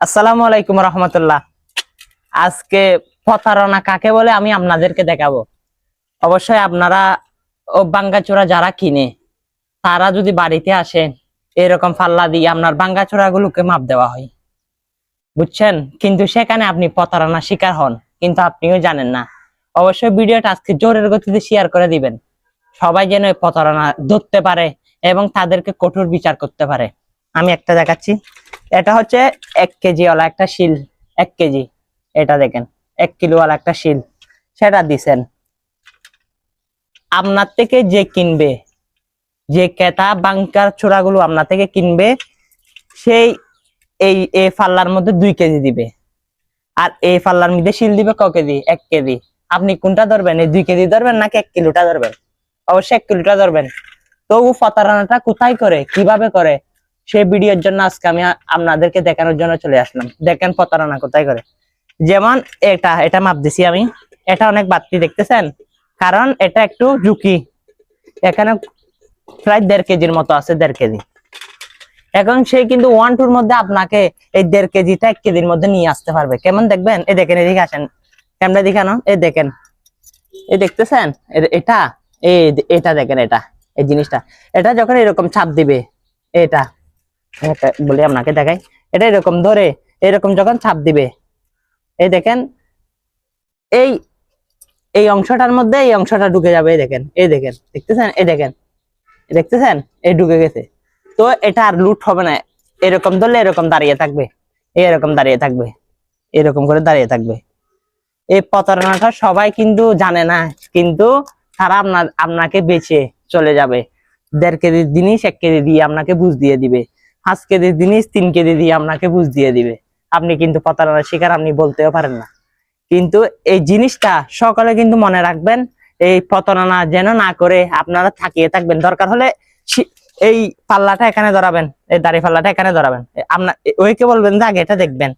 আসসালামু আলাইকুম রহমতুল্লাহ। আজকে প্রতারণা কাকে বলে আমি আপনাদেরকে দেখাবো। অবশ্যই আপনারা ও বাঙ্গাচোরা যারা কিনে, তারা যদি বাড়িতে আসেন এরকম ফাল্লা দিয়ে আপনার বাঙ্গাচোরা গুলোকে মাপ দেওয়া হয়। বুঝছেন? কিন্তু সেখানে আপনি প্রতারণা শিকার হন, কিন্তু আপনিও জানেন না। অবশ্যই ভিডিওটা আজকে জোরের গতিতে শেয়ার করে দিবেন। সবাই যেন প্রতারণা ধরতে পারে এবং তাদেরকে কঠোর বিচার করতে পারে। আমি একটা দেখাচ্ছি। এটা হচ্ছে এক কেজি ওয়ালা একটা শিল, এক কেজি। এটা দেখেন, এক কিলো ওয়ালা একটা শিল। সেটা দিছেন। আপনার থেকে যে কিনবে, যে ক্রেতা বাংকার চোরাগুলো আপনার থেকে কিনবে, সেই এই এ ফাল্লার মধ্যে দুই কেজি দিবে। আর এই ফাল্লার মধ্যে শিল দিবে ক কেজি? এক কেজি। আপনি কোনটা ধরবেন? এই দুই কেজি ধরবেন নাকি এক কিলোটা ধরবেন? অবশ্যই এক কিলোটা ধরবেন। তবু প্রতারণাটা কোথায় করে? কীভাবে করে? সেই ভিডিওর জন্য আজকে আমি আপনাদেরকে দেখানোর জন্য চলে আসলাম। দেখেন প্রতারণা কোথায় করে। যেমন এটা এটা মাপ দিছি আমি। এটা অনেক বাড়তি, দেখতেছেন? কারণ এটা একটু ঝুঁকি। এখানে প্রায় দেড় কেজির মতো আছে, দেড় কেজি। এখন সে কিন্তু ওয়ান টুর মধ্যে আপনাকে এই দেড় কেজিটা এক কেজির মধ্যে নিয়ে আসতে পারবে। কেমন দেখবেন? এই দেখেন, এদিকে আসেন। ক্যামেরা দেখানো এই দেখেন। এই দেখতেছেন? এটা, এই, এটা দেখেন, এটা, এই জিনিসটা। এটা যখন এরকম ছাপ দিবে এটা এটা। বলি আপনাকে দেখাই। এটা এরকম ধরে, এরকম যখন ছাপ দিবে, এই দেখেন, এই এই অংশটার মধ্যে এই অংশটা ঢুকে যাবে, এই দেখেন এই দেখেন, দেখতেছেন, এই দেখেন, দেখতেছেন, এই ঢুকে গেছে। তো এটা আর লুট হবে না, এরকম ধরলে এরকম দাঁড়িয়ে থাকবে, এরকম দাঁড়িয়ে থাকবে, এরকম করে দাঁড়িয়ে থাকবে। এই প্রতারণাটা সবাই কিন্তু জানে না, কিন্তু তারা আপনার, আপনাকে বেচে চলে যাবে। দেড় কেজির জিনিস, এক কেজি দিয়ে আপনাকে বুঝ দিয়ে দিবে। পাঁচ কেজির জিনিস, তিন কেজি দিয়ে আপনাকে বুঝ দিয়ে দিবে। আপনি কিন্তু প্রতারণার শিকার, আপনি বলতেও পারেন না। কিন্তু এই জিনিসটা সকলে কিন্তু মনে রাখবেন, এই প্রতারণা যেন না করে আপনারা থাকিয়ে থাকবেন। দরকার হলে এই পাল্লাটা এখানে ধরাবেন, এই দাড়ি পাল্লাটা এখানে ধরাবেন। আপনার ওইকে বলবেন যে আগে এটা দেখবেন,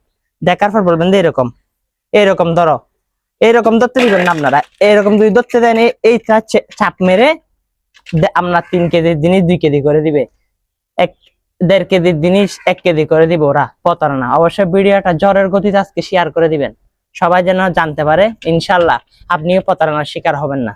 দেখার পর বলবেন যে এরকম এরকম ধরো, এরকম ধরতে দিবেন না আপনারা। এরকম যদি ধরতে দেন এই- এইটা চাপ মেরে আপনার তিন কেজির জিনিস, দুই কেজি করে দিবে। এক দেড় কেজির জিনিস, এক কেজি করে দিবে ওরা। প্রতারণা অবশ্যই ভিডিওটা জ্বরের গতিতে আজকে শেয়ার করে দিবেন। সবাই যেন জানতে পারে, ইনশাল্লাহ। আপনিও প্রতারণার শিকার হবেন না।